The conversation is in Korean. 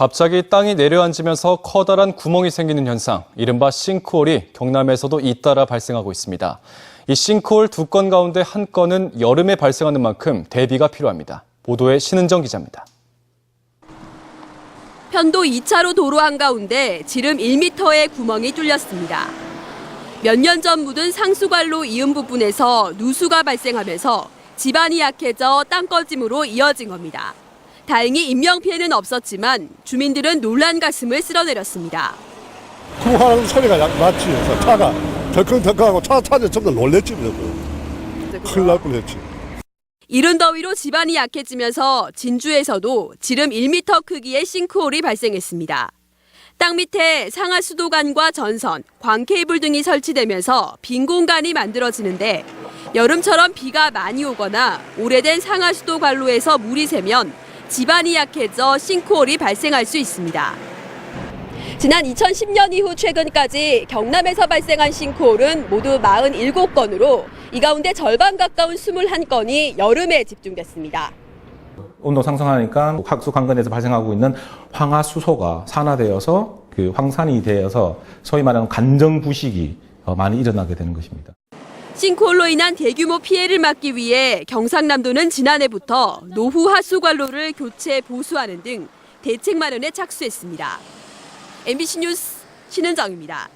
갑자기 땅이 내려앉으면서 커다란 구멍이 생기는 현상, 이른바 싱크홀이 경남에서도 잇따라 발생하고 있습니다. 이 싱크홀 두 건 가운데 한 건은 여름에 발생하는 만큼 대비가 필요합니다. 보도에 신은정 기자입니다. 편도 2차로 도로 한가운데 지름 1m의 구멍이 뚫렸습니다. 몇 년 전 묻은 상수관로 이음 부분에서 누수가 발생하면서 집안이 약해져 땅꺼짐으로 이어진 겁니다. 다행히 인명 피해는 없었지만 주민들은 놀란 가슴을 쓸어내렸습니다. 구하는 소리가 약 났지. 차가 덜컹덜컹하고 차 타자 전부 놀랬지. 큰일 날 뻔했지. 이른 더위로 집안이 약해지면서 진주에서도 지름 1m 크기의 싱크홀이 발생했습니다. 땅 밑에 상하 수도관과 전선, 광 케이블 등이 설치되면서 빈 공간이 만들어지는데 여름처럼 비가 많이 오거나 오래된 상하 수도 관로에서 물이 새면 집안이 약해져 싱크홀이 발생할 수 있습니다. 지난 2010년 이후 최근까지 경남에서 발생한 싱크홀은 모두 47건으로 이 가운데 절반 가까운 21건이 여름에 집중됐습니다. 온도 상승하니까 학수 강근에서 발생하고 있는 황화 수소가 산화되어서 그 황산이 되어서 소위 말하는 간정 부식이 어, 많이 일어나게 되는 것입니다. 싱크홀로 인한 대규모 피해를 막기 위해 경상남도는 지난해부터 노후 하수 관로를 교체 보수하는 등 대책 마련에 착수했습니다. MBC 뉴스 신은정입니다.